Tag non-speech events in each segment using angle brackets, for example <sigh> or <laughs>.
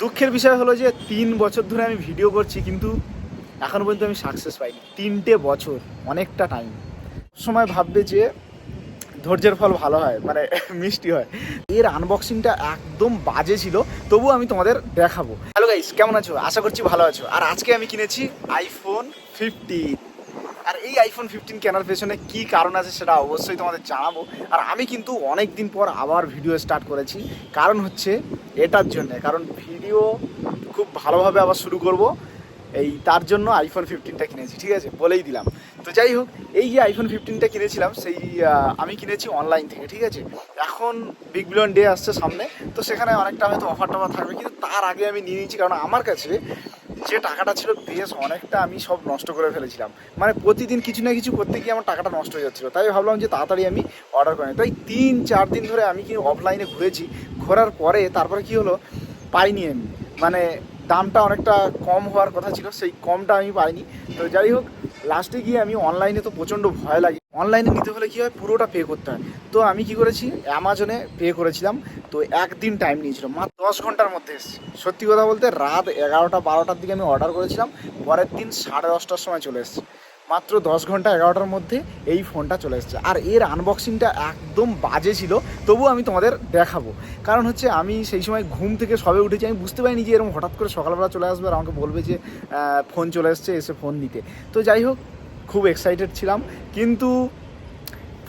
দুঃখের বিষয় হলো যে তিন বছর ধরে আমি ভিডিও করছি, কিন্তু এখনও পর্যন্ত আমি সাকসেস পাইনি। তিনটে বছর, অনেকটা টাইম সময় ভাববে যে ধৈর্যের ফল ভালো হয় মানে মিষ্টি হয়। এর আনবক্সিংটা একদম বাজে ছিল, তবু আমি তোমাদের দেখাবো। হ্যালো গাইস কেমন আছো? আশা করছি ভালো আছো। আর আজকে আমি কিনেছি আইফোন ফিফটিন আর এই আইফোন ফিফটিন কেনার পেছনে কি কারণ আছে সেটা অবশ্যই তোমাদের জানাব। আর আমি কিন্তু অনেক দিন পর আবার ভিডিও স্টার্ট করেছি। কারণ হচ্ছে এটার জন্যে। কারণ ভিডিও খুব ভালোভাবে আবার শুরু করব। এই তার জন্য আইফোন ফিফটিনটা কিনেছি, ঠিক আছে? বলেই দিলাম। তো যাই হোক, এই যে আইফোন ফিফটিনটা কিনেছিলাম, সেই আমি কিনেছি অনলাইন থেকে, ঠিক আছে? এখন বিগ বিলিয়ন ডে আসছে সামনে, তো সেখানে অনেকটা হয়তো অফার টফার থাকবে, কিন্তু তার আগে আমি নিয়ে নিয়েছি, কারণ আমার কাছে যে টাকাটা ছিল বেশ অনেকটা আমি সব নষ্ট করে ফেলেছিলাম। মানে প্রতিদিন কিছু না কিছু করতে গিয়ে আমার টাকাটা নষ্ট হয়ে যাচ্ছিল, তাই ভাবলাম যে তাড়াতাড়ি আমি অর্ডার করি তাই তিন, চার দিন ধরে আমি কি অফলাইনে ঘুরেছি, ঘোরার পরে তারপরে কি হলো, পাইনি আমি। মানে দামটা অনেকটা কম হওয়ার কথা ছিল, সেই কমটা আমি পাইনি। তো যাই হোক লাস্টে গিয়ে আমি অনলাইনে তো প্রচণ্ড ভয় লাগে। অনলাইনে নিতে হলে কী হয়? পুরোটা পে করতে হয়। তো আমি কি করেছি? অ্যামাজনে পে করেছিলাম। তো একদিন টাইম নিয়েছিল। মাত্র দশ ঘণ্টার মধ্যে এসেছে। সত্যি কথা বলতে, রাত এগারোটা বারোটার দিকে আমি অর্ডার করেছিলাম। পরের দিন সাড়ে দশটার সময় চলে এসেছে। মাত্র দশ ঘণ্টা এগারোটার মধ্যে এই ফোনটা চলে এসেছে। আর এর আনবক্সিংটা একদম বাজে ছিল তবু আমি তোমাদের দেখাবো। কারণ হচ্ছে আমি সেই সময় ঘুম থেকে সবে উঠেছি, আমি বুঝতে পারিনি যে এরকম হঠাৎ করে সকালবেলা চলে আসবে আর আমাকে বলবে যে ফোন চলে এসছে, এসে ফোন নিতে। তো যাই হোক, খুব এক্সাইটেড ছিলাম, কিন্তু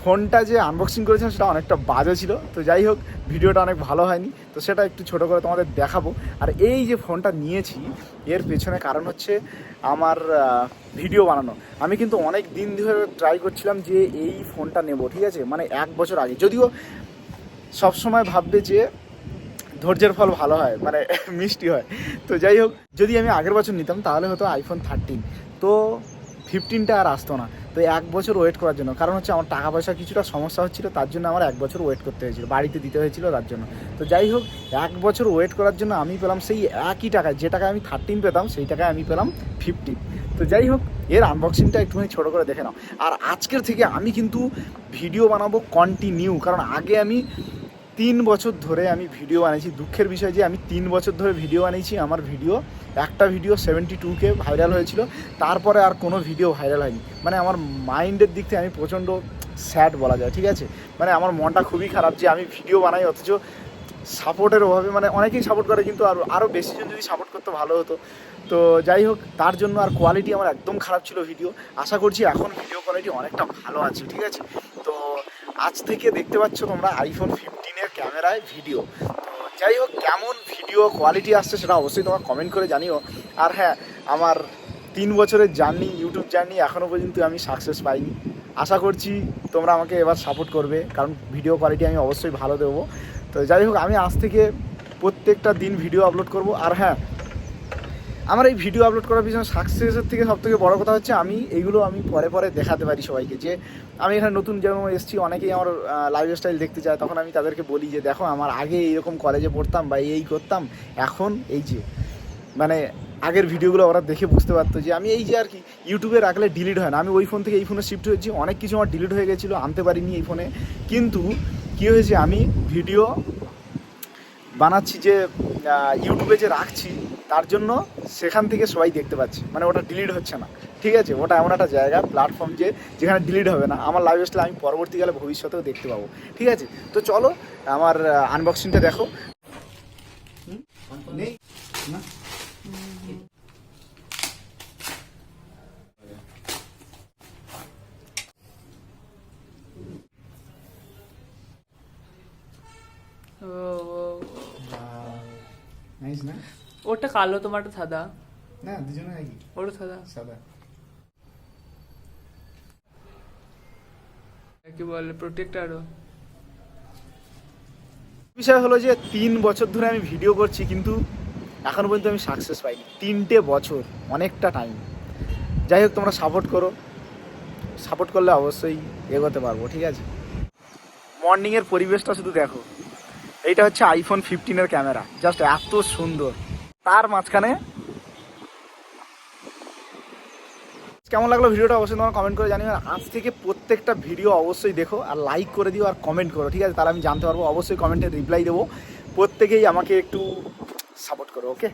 ফোনটা যে আনবক্সিং করেছিলাম সেটা অনেকটা বাজে ছিল। তো যাই হোক, ভিডিওটা অনেক ভালো হয়নি। তো সেটা একটু ছোট করে তোমাদের দেখাবো। আর এই যে ফোনটা নিয়েছি, এর পেছনে কারণ হচ্ছে আমার ভিডিও বানানো। আমি কিন্তু অনেক দিন ধরে ট্রাই করছিলাম যে এই ফোনটা নেব, ঠিক আছে? মানে এক বছর আগে। যদিও সবসময় ভাববে যে ধৈর্যের ফল ভালো হয় মানে <laughs> মিষ্টি হয়। তো যাই হোক, যদি আমি আগের বছর নিতাম, তাহলে হতো আইফোন থার্টিন তো ফিফটিনটা আর আসতো না। তো এক বছর ওয়েট করার জন্য। কারণ হচ্ছে আমার টাকা পয়সা কিছুটা সমস্যা হচ্ছিল, তার জন্য আমার এক বছর ওয়েট করতে হয়েছিল। বাড়িতে দিতে হয়েছিল তার জন্য। তো যাই হোক, এক বছর ওয়েট করার জন্য আমি পেলাম সেই একই টাকা যে টাকায় আমি থার্টিন পেতাম, সেই টাকায় আমি পেলাম ফিফটিন তো যাই হোক, এর আনবক্সিংটা একটুখানি ছোটো করে দেখে নাও। আর আজকের থেকে আমি কিন্তু ভিডিও বানাবো কন্টিনিউ কারণ আগে আমি তিন বছর ধরে আমি ভিডিও বানিয়েছি দুঃখের বিষয় যে আমি তিন বছর ধরে ভিডিও বানিয়েছি আমার ভিডিও একটা ভিডিও সেভেন্টি টুকে ভাইরাল হয়েছিল। তারপরে আর কোনো ভিডিও ভাইরাল হয়নি। মানে আমার মাইন্ডের দিক থেকে আমি প্রচণ্ড স্যাড বলা যায়, ঠিক আছে? মানে আমার মনটা খুবই খারাপ যে আমি ভিডিও বানাই, অথচ সাপোর্টের অভাবে মানে অনেকেই সাপোর্ট করে, কিন্তু আরও আরও বেশি জন যদি সাপোর্ট করতে ভালো হতো। তো যাই হোক, তার জন্য আর কোয়ালিটি আমার একদম খারাপ ছিল ভিডিও আশা করছি এখন ভিডিও কোয়ালিটি অনেকটা ভালো আছে, ঠিক আছে? তো আজ থেকে দেখতে পাচ্ছ তোমরা আইফোন ফিফটিনের ক্যামেরায় ভিডিও। যাই হোক, কেমন ভিডিও কোয়ালিটি আসছে সেটা অবশ্যই তোমার কমেন্ট করে জানিও। আর হ্যাঁ আমার তিন বছরের জার্নি ইউটিউব জার্নি এখনও পর্যন্ত আমি সাকসেস পাইনি। আশা করছি তোমরা আমাকে এবার সাপোর্ট করবে, কারণ ভিডিও কোয়ালিটি আমি অবশ্যই ভালো দেবো। তো যাই হোক, আমি আজ থেকে প্রত্যেকটা দিন ভিডিও আপলোড করব। আর হ্যাঁ আমার এই ভিডিও আপলোড করার পিছনে সাকসেসের থেকে সব থেকে বড় কথা হচ্ছে আমি, এইগুলো আমি পরে পরে দেখাতে পারি সবাইকে। যে আমি এখানে নতুন যেমন এসেছি, অনেকেই আমার লাইফ স্টাইল দেখতে চায়, তখন আমি তাদেরকে বলি যে, দেখো, আমার আগে এইরকম কলেজে পড়তাম বা এই করতাম, এখন এই যে। মানে আগের ভিডিওগুলো ওরা দেখে বুঝতে পারতো যে, আমি এই যে আর কি ইউটিউবে রাখলে ডিলিট হয় না। আমি ওই ফোন থেকে এই ফোনে শিফট হয়েছি, অনেক কিছু আমার ডিলিট হয়ে গেছিল, আনতে পারিনি এই ফোনে কিন্তু কী হয়েছে, আমি ভিডিও বানাচ্ছি যে ইউটিউবে যে রাখছি তার জন্য সেখান থেকে সবাই দেখতে পাচ্ছে। মানে ওটা ডিলিট হচ্ছে না। ঠিক আছে? ওটা এমন একটা জায়গা প্ল্যাটফর্ম যে যেখানে ডিলিট হবে না। আমার লাইভ স্টাইল আমি পরবর্তীকালে ভবিষ্যতেও দেখতে পাবো। ঠিক আছে? তো চলো আমার আনবক্সিংটা দেখো। নেই? না? নাইস না? ওটা কালো তোমারটা সাদা। না দুজনে একই। ওটা সাদা। সাদা। কি বলে প্রোটেক্টারও বিষয় হলো যে তিন বছর ধরে আমি ভিডিও করছি কিন্তু এখনও পর্যন্ত আমি সাকসেস পাইনি। তিনটে বছর অনেকটা টাইম যাই হোক তোমরা সাপোর্ট করো। সাপোর্ট করলে অবশ্যই এগোতে পারব ঠিক আছে? মর্নিংয়ের পরিবেশটা শুধু দেখো। এইটা হচ্ছে আইফোন ফিফটিনের ক্যামেরা জাস্ট এত সুন্দর। তার মাঝখানে। কেমন লাগল ভিডিওটা? অবশ্যই তোমার কমেন্ট করে জানিও। আজ থেকে প্রত্যেকটা ভিডিও অবশ্যই দেখো আর লাইক করে দিও আর কমেন্ট করো, ঠিক আছে? তাহলে আমি জানতে পারব। অবশ্যই কমেন্টে রিপ্লাই দেবো। প্রত্যেকেই আমাকে একটু সাপোর্ট করো ওকে